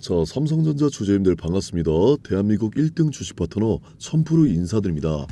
자, 삼성전자 주주님들 반갑습니다. 대한민국 1등 주식 파트너 천프로 인사드립니다.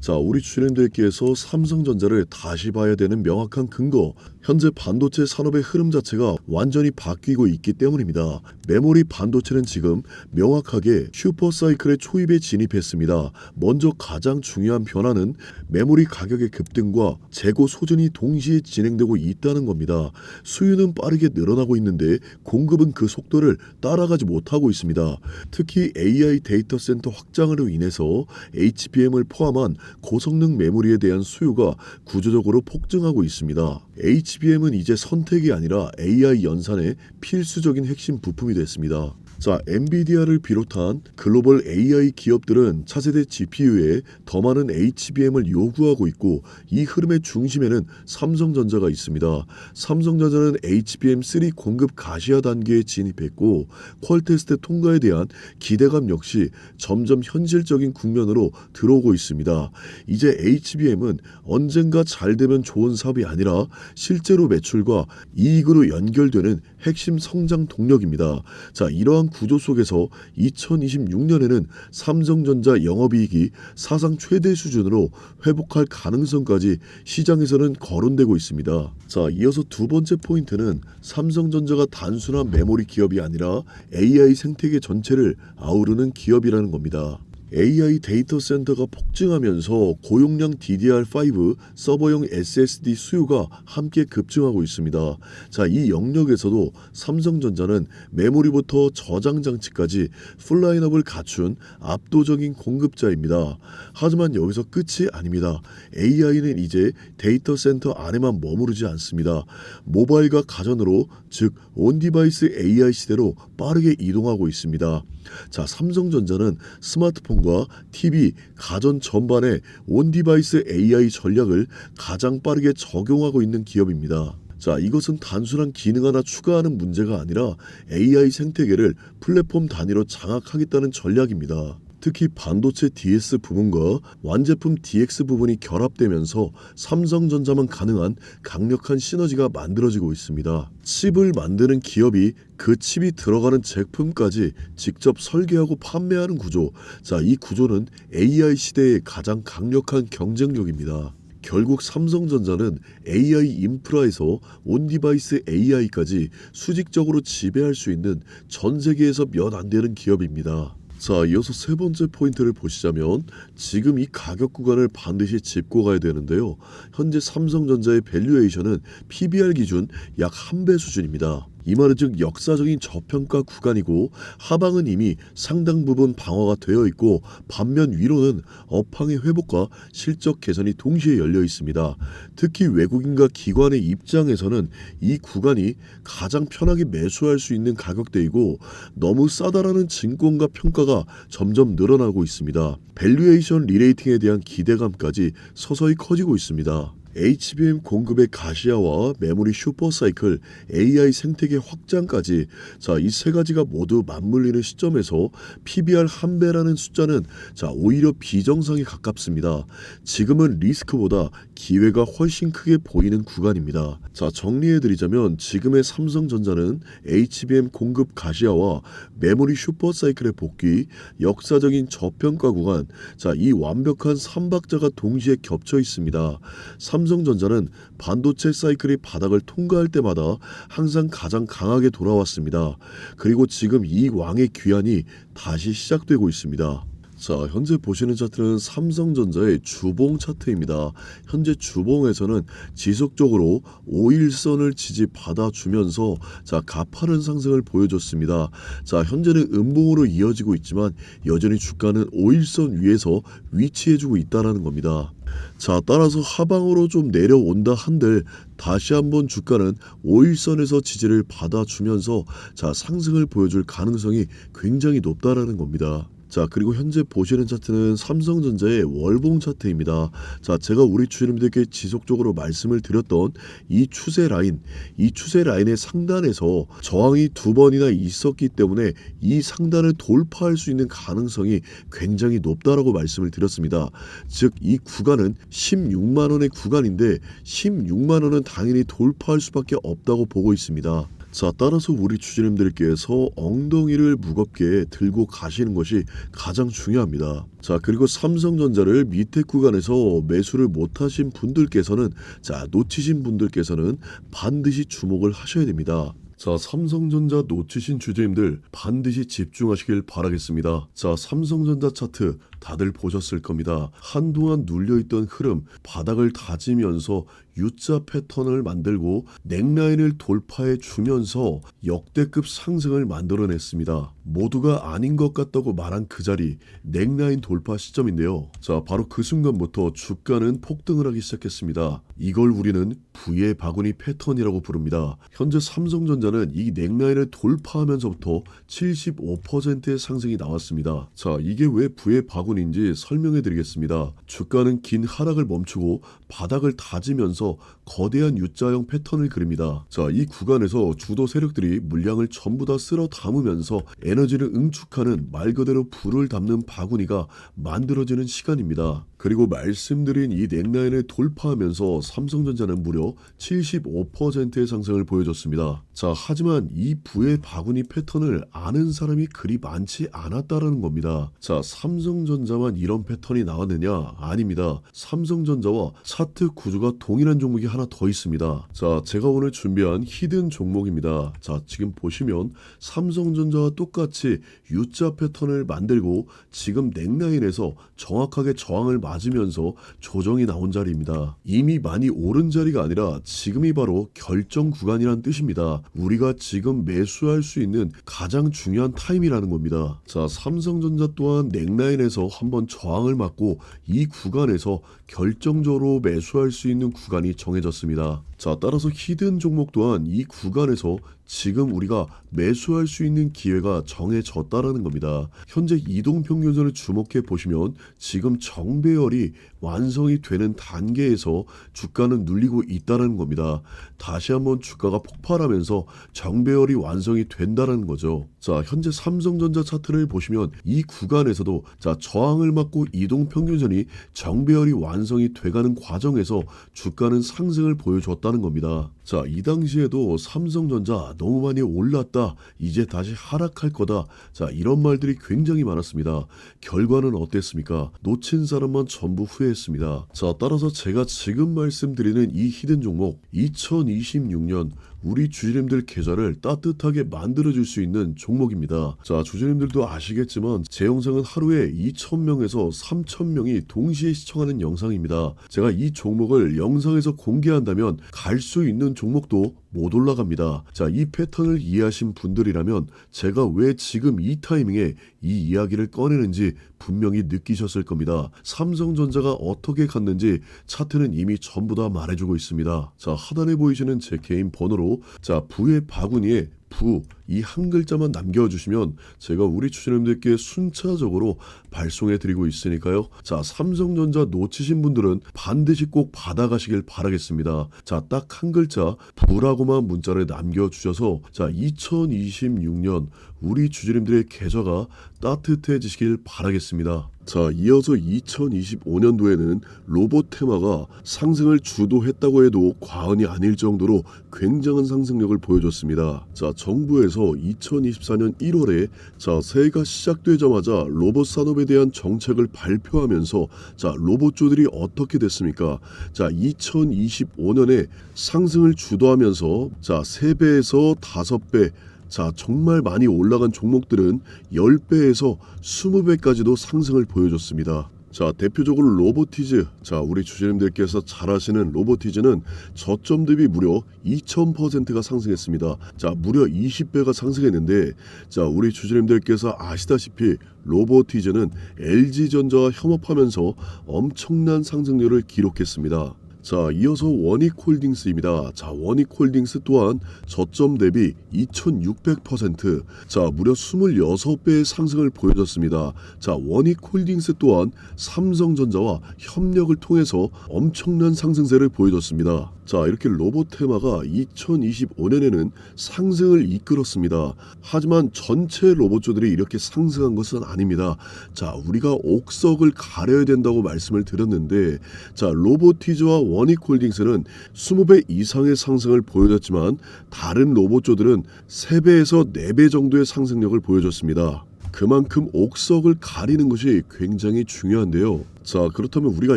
자, 우리 주주님들께서 삼성전자를 다시 봐야 되는 명확한 근거, 현재 반도체 산업의 흐름 자체가 완전히 바뀌고 있기 때문입니다. 메모리 반도체는 지금 명확하게 슈퍼사이클의 초입에 진입했습니다. 먼저 가장 중요한 변화는 메모리 가격의 급등과 재고 소진이 동시에 진행되고 있다는 겁니다. 수요는 빠르게 늘어나고 있는데 공급은 그 속도를 따라가지 못하고 있습니다. 특히 AI 데이터 센터 확장으로 인해서 HBM을 포함한 고성능 메모리에 대한 수요가 구조적으로 폭증하고 있습니다. HBM은 이제 선택이 아니라 AI 연산의 필수적인 핵심 부품이 됐습니다. 자, 엔비디아를 비롯한 글로벌 AI 기업들은 차세대 GPU에 더 많은 HBM을 요구하고 있고 이 흐름의 중심에는 삼성전자가 있습니다. 삼성전자는 HBM3 공급 가시화 단계에 진입했고 퀄 테스트 통과에 대한 기대감 역시 점점 현실적인 국면으로 들어오고 있습니다. 이제 HBM은 언젠가 잘 되면 좋은 사업이 아니라 실제로 매출과 이익으로 연결되는 핵심 성장 동력입니다. 자, 이러한 구조 속에서 2026년에는 삼성전자 영업이익이 사상 최대 수준으로 회복할 가능성까지 시장에서는 거론되고 있습니다. 자, 이어서 두 번째 포인트는 삼성전자가 단순한 메모리 기업이 아니라 AI 생태계 전체를 아우르는 기업이라는 겁니다. AI 데이터 센터가 폭증하면서 고용량 DDR5 서버용 SSD 수요가 함께 급증하고 있습니다. 자, 이 영역에서도 삼성전자는 메모리부터 저장 장치까지 풀 라인업을 갖춘 압도적인 공급자입니다. 하지만 여기서 끝이 아닙니다. AI는 이제 데이터 센터 안에만 머무르지 않습니다. 모바일과 가전으로 즉 온디바이스 AI 시대로 빠르게 이동하고 있습니다. 자, 삼성전자는 스마트폰과 TV, 가전 전반에 온 디바이스 AI 전략을 가장 빠르게 적용하고 있는 기업입니다. 자, 이것은 단순한 기능 하나 추가하는 문제가 아니라 AI 생태계를 플랫폼 단위로 장악하겠다는 전략입니다. 특히 반도체 DS 부분과 완제품 DX 부분이 결합되면서 삼성전자만 가능한 강력한 시너지가 만들어지고 있습니다. 칩을 만드는 기업이 그 칩이 들어가는 제품까지 직접 설계하고 판매하는 구조. 자, 이 구조는 AI 시대의 가장 강력한 경쟁력입니다. 결국 삼성전자는 AI 인프라에서 온 디바이스 AI까지 수직적으로 지배할 수 있는 전 세계에서 몇 안 되는 기업입니다. 자, 이어서 세 번째 포인트를 보시자면 지금 이 가격 구간을 반드시 짚고 가야 되는데요. 현재 삼성전자의 밸류에이션은 PBR 기준 약 한 배 수준입니다. 이 말은 즉 역사적인 저평가 구간이고 하방은 이미 상당 부분 방어가 되어 있고 반면 위로는 업황의 회복과 실적 개선이 동시에 열려 있습니다. 특히 외국인과 기관의 입장에서는 이 구간이 가장 편하게 매수할 수 있는 가격대이고 너무 싸다라는 증권가 평가가 점점 늘어나고 있습니다. 밸류에이션 리레이팅에 대한 기대감까지 서서히 커지고 있습니다. HBM 공급의 가시화와 메모리 슈퍼사이클, AI 생태계 확장까지 자, 이 세 가지가 모두 맞물리는 시점에서 PBR 한 배라는 숫자는 자, 오히려 비정상에 가깝습니다. 지금은 리스크보다 기회가 훨씬 크게 보이는 구간입니다. 자, 정리해 드리자면 지금의 삼성전자는 HBM 공급 가시화와 메모리 슈퍼사이클의 복귀, 역사적인 저평가 구간, 자, 이 완벽한 삼박자가 동시에 겹쳐 있습니다. 삼 성전자는 반도체 사이클이 바닥을 통과할 때마다 항상 가장 강하게 돌아왔습니다. 그리고 지금 이 왕의 귀환이 다시 시작되고 있습니다. 자, 현재 보시는 차트는 삼성전자의 주봉 차트입니다. 현재 주봉에서는 지속적으로 5일선을 지지받아 주면서 자, 가파른 상승을 보여줬습니다. 자, 현재는 음봉으로 이어지고 있지만 여전히 주가는 5일선 위에서 위치해 주고 있다라는 겁니다. 자, 따라서 하방으로 좀 내려온다 한들 다시 한번 주가는 5일선에서 지지를 받아주면서 자, 상승을 보여줄 가능성이 굉장히 높다라는 겁니다. 자 그리고 현재 보시는 차트는 삼성전자의 월봉 차트입니다. 자 제가 우리 주주님들께 지속적으로 말씀을 드렸던 이 추세 라인, 이 추세 라인의 상단에서 저항이 두 번이나 있었기 때문에 이 상단을 돌파할 수 있는 가능성이 굉장히 높다라고 말씀을 드렸습니다. 즉 이 구간은 16만 원의 구간인데 16만 원은 당연히 돌파할 수밖에 없다고 보고 있습니다. 자, 따라서 우리 주주님들께서 엉덩이를 무겁게 들고 가시는 것이 가장 중요합니다. 자, 그리고 삼성전자를 밑에 구간에서 매수를 못하신 분들께서는 자, 놓치신 분들께서는 반드시 주목을 하셔야 됩니다. 자, 삼성전자 놓치신 주주님들 반드시 집중하시길 바라겠습니다. 자, 삼성전자 차트 다들 보셨을 겁니다. 한동안 눌려있던 흐름, 바닥을 다지면서 U자 패턴을 만들고 넥라인을 돌파해 주면서 역대급 상승을 만들어냈습니다. 모두가 아닌 것 같다고 말한 그 자리, 넥라인 돌파 시점인데요. 자, 바로 그 순간부터 주가는 폭등을 하기 시작했습니다. 이걸 우리는 부의 바구니 패턴이라고 부릅니다. 현재 삼성전자는 이 넥라인을 돌파하면서부터 75%의 상승이 나왔습니다. 자, 이게 왜 부의 바구니인지 설명해 드리겠습니다. 주가는 긴 하락을 멈추고 바닥을 다지면서 거대한 U자형 패턴을 그립니다. 자, 이 구간에서 주도 세력들이 물량을 전부 다 쓸어 담으면서 에너지를 응축하는 말 그대로 불을 담는 바구니가 만들어지는 시간입니다. 그리고 말씀드린 이 넥라인을 돌파하면서 삼성전자는 무려 75%의 상승을 보여줬습니다. 자, 하지만 이 부의 바구니 패턴을 아는 사람이 그리 많지 않았다라는 겁니다. 자, 삼성전자만 이런 패턴이 나왔느냐? 아닙니다. 삼성전자와 차트 구조가 동일한 종목이 하나 더 있습니다. 자, 제가 오늘 준비한 히든 종목입니다. 자, 지금 보시면 삼성전자와 똑같이 U자 패턴을 만들고 지금 넥라인에서 정확하게 저항을 맞으면서 조정이 나온 자리입니다. 이미 많이 오른 자리가 아니라 지금이 바로 결정 구간이란 뜻입니다. 우리가 지금 매수할 수 있는 가장 중요한 타임이라는 겁니다. 자, 삼성전자 또한 넥라인에서 한번 저항을 맞고 이 구간에서 결정적으로 매수할 수 있는 구간이 정해졌습니다. 자, 따라서 히든 종목 또한 이 구간에서 지금 우리가 매수할 수 있는 기회가 정해졌다라는 겁니다. 현재 이동 평균선을 주목해 보시면 지금 정배열이 완성이 되는 단계에서 주가는 눌리고 있다는 겁니다. 다시 한번 주가가 폭발하면서 정배열이 완성이 된다는 거죠. 자, 현재 삼성전자 차트를 보시면 이 구간에서도 자, 저항을 맞고 이동 평균선이 정배열이 완성이 돼가는 과정에서 주가는 상승을 보여줬다 는 겁니다. 자, 이 당시에도 삼성전자 너무 많이 올랐다. 이제 다시 하락할 거다. 자, 이런 말들이 굉장히 많았습니다. 결과는 어땠습니까? 놓친 사람만 전부 후회했습니다. 자, 따라서 제가 지금 말씀드리는 이 히든 종목 2026년 우리 주주님들 계좌를 따뜻하게 만들어줄 수 있는 종목입니다. 자, 주주님들도 아시겠지만 제 영상은 하루에 2,000명에서 3,000명이 동시에 시청하는 영상입니다. 제가 이 종목을 영상에서 공개한다면 갈 수 있는 종목도 못 올라갑니다. 자, 이 패턴을 이해하신 분들이라면 제가 왜 지금 이 타이밍에 이 이야기를 꺼내는지 분명히 느끼셨을 겁니다. 삼성전자가 어떻게 갔는지 차트는 이미 전부 다 말해주고 있습니다. 자, 하단에 보이시는 제 개인 번호로 자, 부의 바구니에 부 이 한 글자만 남겨주시면 제가 우리 주주님들께 순차적으로 발송해 드리고 있으니까요. 자 삼성전자 놓치신 분들은 반드시 꼭 받아가시길 바라겠습니다. 자 딱 한 글자 부라고 만 문자를 남겨주셔서 자 2026년 우리 주주님들의 계좌가 따뜻해지시길 바라겠습니다. 자, 이어서 2025년도에는 로봇 테마가 상승을 주도했다고 해도 과언이 아닐 정도로 굉장한 상승력을 보여줬습니다. 자, 정부에서 2024년 1월에 자, 새해가 시작되자마자 로봇 산업에 대한 정책을 발표하면서 자, 로봇주들이 어떻게 됐습니까? 자, 2025년에 상승을 주도하면서 자, 3배에서 5배 자, 정말 많이 올라간 종목들은 10배에서 20배까지도 상승을 보여줬습니다. 자, 대표적으로 로보티즈. 자, 우리 주주님들께서 잘 아시는 로보티즈는 저점 대비 무려 2000%가 상승했습니다. 자, 무려 20배가 상승했는데, 자, 우리 주주님들께서 아시다시피 로보티즈는 LG전자와 협업하면서 엄청난 상승률을 기록했습니다. 자, 이어서 원익홀딩스입니다. 자, 원익홀딩스 또한 저점 대비 2600%, 자, 무려 26배의 상승을 보여줬습니다. 자, 원익홀딩스 또한 삼성전자와 협력을 통해서 엄청난 상승세를 보여줬습니다. 자, 이렇게 로봇 테마가 2025년에는 상승을 이끌었습니다. 하지만 전체 로봇조들이 이렇게 상승한 것은 아닙니다. 자, 우리가 옥석을 가려야 된다고 말씀을 드렸는데, 자, 로보티즈와 원익홀딩스는 20배 이상의 상승을 보여줬지만, 다른 로봇조들은 3배에서 4배 정도의 상승력을 보여줬습니다. 그만큼 옥석을 가리는 것이 굉장히 중요한데요. 자, 그렇다면 우리가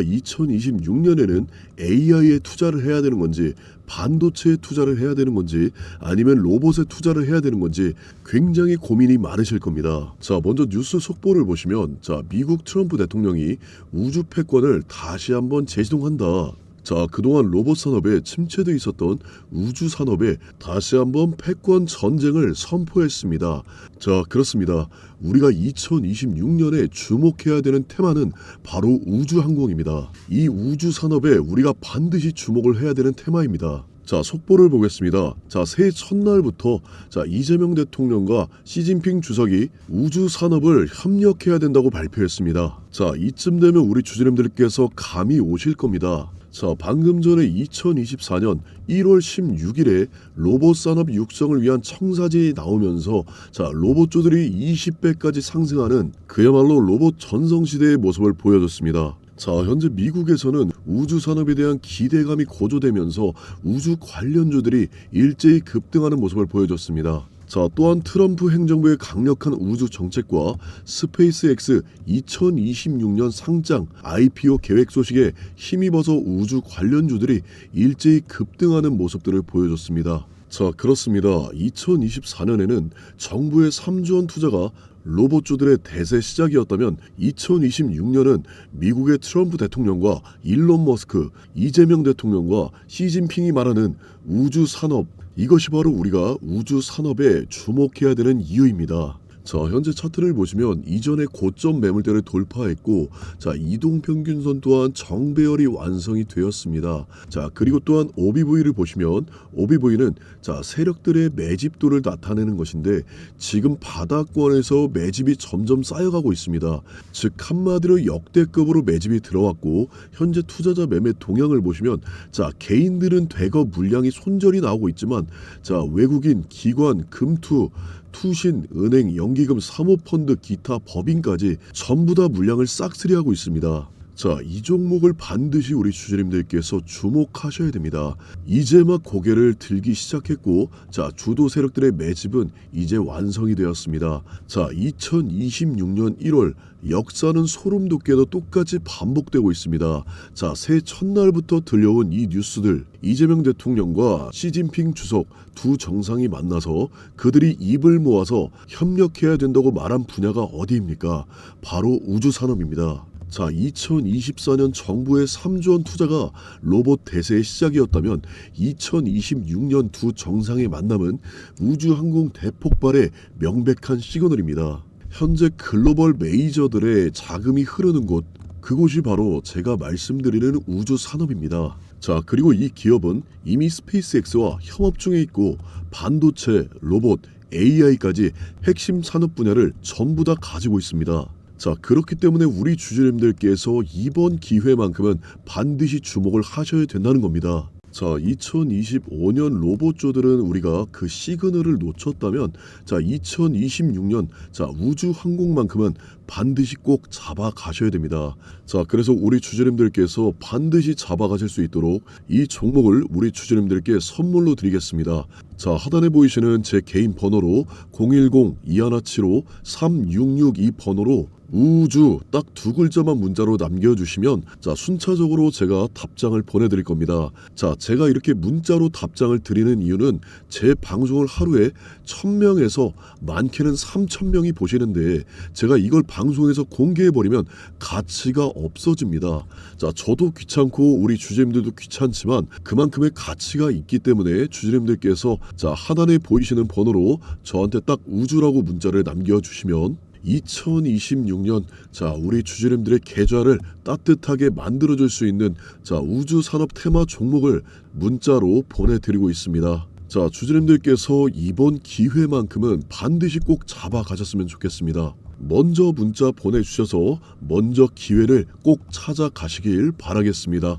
2026년에는 AI에 투자를 해야 되는 건지, 반도체에 투자를 해야 되는 건지, 아니면 로봇에 투자를 해야 되는 건지 굉장히 고민이 많으실 겁니다. 자, 먼저 뉴스 속보를 보시면, 자, 미국 트럼프 대통령이 우주 패권을 다시 한번 재시동한다. 자, 그동안 로봇 산업에 침체돼 있었던 우주 산업에 다시 한번 패권 전쟁을 선포했습니다. 자, 그렇습니다. 우리가 2026년에 주목해야 되는 테마는 바로 우주 항공입니다. 이 우주 산업에 우리가 반드시 주목을 해야 되는 테마입니다. 자, 속보를 보겠습니다. 자, 새해 첫날부터 자, 이재명 대통령과 시진핑 주석이 우주 산업을 협력해야 된다고 발표했습니다. 자, 이쯤 되면 우리 주주님들께서 감이 오실 겁니다. 자, 방금 전에 2024년 1월 16일에 로봇 산업 육성을 위한 청사진이 나오면서 자, 로봇조들이 20배까지 상승하는 그야말로 로봇 전성 시대의 모습을 보여줬습니다. 자, 현재 미국에서는 우주 산업에 대한 기대감이 고조되면서 우주 관련주들이 일제히 급등하는 모습을 보여줬습니다. 자, 또한 트럼프 행정부의 강력한 우주 정책과 스페이스X 2026년 상장 IPO 계획 소식에 힘입어서 우주 관련주들이 일제히 급등하는 모습들을 보여줬습니다. 자, 그렇습니다. 2024년에는 정부의 3조 원 투자가 로봇주들의 대세 시작이었다면 2026년은 미국의 트럼프 대통령과 일론 머스크, 이재명 대통령과 시진핑이 말하는 우주 산업 이것이 바로 우리가 우주 산업에 주목해야 되는 이유입니다. 자, 현재 차트를 보시면 이전의 고점 매물대를 돌파했고 자, 이동 평균선 또한 정배열이 완성이 되었습니다. 자, 그리고 또한 OBV를 보시면 OBV는 자, 세력들의 매집도를 나타내는 것인데 지금 바닥권에서 매집이 점점 쌓여가고 있습니다. 즉 한마디로 역대급으로 매집이 들어왔고 현재 투자자 매매 동향을 보시면 자, 개인들은 대거 물량이 손절이 나오고 있지만 자, 외국인, 기관, 금투 투신, 은행, 연기금, 사모펀드, 기타 법인까지 전부 다 물량을 싹쓸이하고 있습니다. 자, 이 종목을 반드시 우리 주주님들께서 주목하셔야 됩니다. 이제 막 고개를 들기 시작했고, 자, 주도 세력들의 매집은 이제 완성이 되었습니다. 자, 2026년 1월 역사는 소름 돋게도 똑같이 반복되고 있습니다. 자, 새해 첫날부터 들려온 이 뉴스들, 이재명 대통령과 시진핑 주석 두 정상이 만나서 그들이 입을 모아서 협력해야 된다고 말한 분야가 어디입니까? 바로 우주 산업입니다. 자, 2024년 정부의 3조 원 투자가 로봇 대세의 시작이었다면 2026년 두 정상의 만남은 우주항공 대폭발의 명백한 시그널입니다. 현재 글로벌 메이저들의 자금이 흐르는 곳, 그곳이 바로 제가 말씀드리는 우주 산업입니다. 자, 그리고 이 기업은 이미 스페이스X와 협업 중에 있고 반도체, 로봇, AI까지 핵심 산업 분야를 전부 다 가지고 있습니다. 자, 그렇기 때문에 우리 주주님들께서 이번 기회만큼은 반드시 주목을 하셔야 된다는 겁니다. 자, 2025년 로봇조들은 우리가 그 시그널을 놓쳤다면 자, 2026년 자, 우주 항공만큼은 반드시 꼭 잡아 가셔야 됩니다. 자, 그래서 우리 주주님들께서 반드시 잡아 가실 수 있도록 이 종목을 우리 주주님들께 선물로 드리겠습니다. 자, 하단에 보이시는 제 개인 번호로 010-2175-3662 번호로 우주 딱 두 글자만 문자로 남겨주시면 자 순차적으로 제가 답장을 보내드릴 겁니다. 자 제가 이렇게 문자로 답장을 드리는 이유는 제 방송을 하루에 1000명에서 많게는 3000명이 보시는데 제가 이걸 방송에서 공개해버리면 가치가 없어집니다. 자 저도 귀찮고 우리 주주님들도 귀찮지만 그만큼의 가치가 있기 때문에 주주님들께서 자 하단에 보이시는 번호로 저한테 딱 우주라고 문자를 남겨주시면 2026년 자 우리 주주님들의 계좌를 따뜻하게 만들어줄 수 있는 자 우주 산업 테마 종목을 문자로 보내드리고 있습니다. 자 주주님들께서 이번 기회만큼은 반드시 꼭 잡아 가셨으면 좋겠습니다. 먼저 문자 보내주셔서 먼저 기회를 꼭 찾아가시길 바라겠습니다.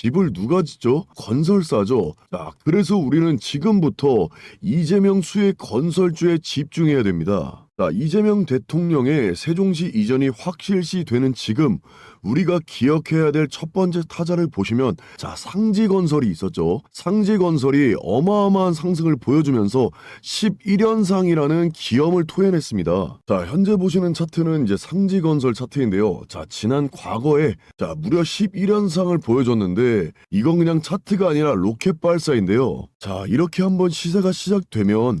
집을 누가 짓죠? 건설사죠. 자, 그래서 우리는 지금부터 이재명 수의 건설주에 집중해야 됩니다. 자, 이재명 대통령의 세종시 이전이 확실시 되는 지금 우리가 기억해야 될 첫 번째 타자를 보시면 자, 상지건설이 있었죠. 상지건설이 어마어마한 상승을 보여주면서 11연상이라는 기염을 토해냈습니다. 자, 현재 보시는 차트는 이제 상지건설 차트인데요. 자, 지난 과거에 자, 무려 11연상을 보여줬는데 이건 그냥 차트가 아니라 로켓 발사인데요. 자, 이렇게 한번 시세가 시작되면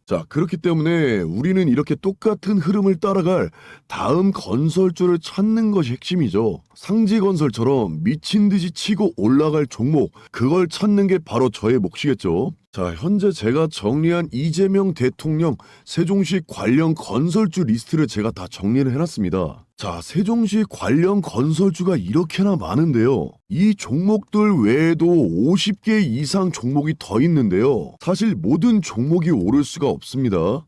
자, 그렇기 때문에 우리는 이렇게 똑같은 흐름을 따라갈 다음 건설주를 찾는 것이 핵심이죠. 상지 건설처럼 미친 듯이 치고 올라갈 종목, 그걸 찾는 게 바로 저의 몫이겠죠. 자, 현재 제가 정리한 이재명 대통령 세종시 관련 건설주 리스트를 제가 다 정리를 해놨습니다. 자, 세종시 관련 건설주가 이렇게나 많은데요. 이 종목들 외에도 50개 이상 종목이 더 있는데요. 사실 모든 종목이 오를 수가 없습니다.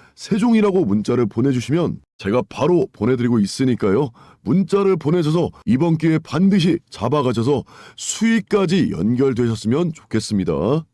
세종이라고 문자를 보내주시면 제가 바로 보내드리고 있으니까요. 문자를 보내셔서 이번 기회에 반드시 잡아가셔서 수익까지 연결되셨으면 좋겠습니다.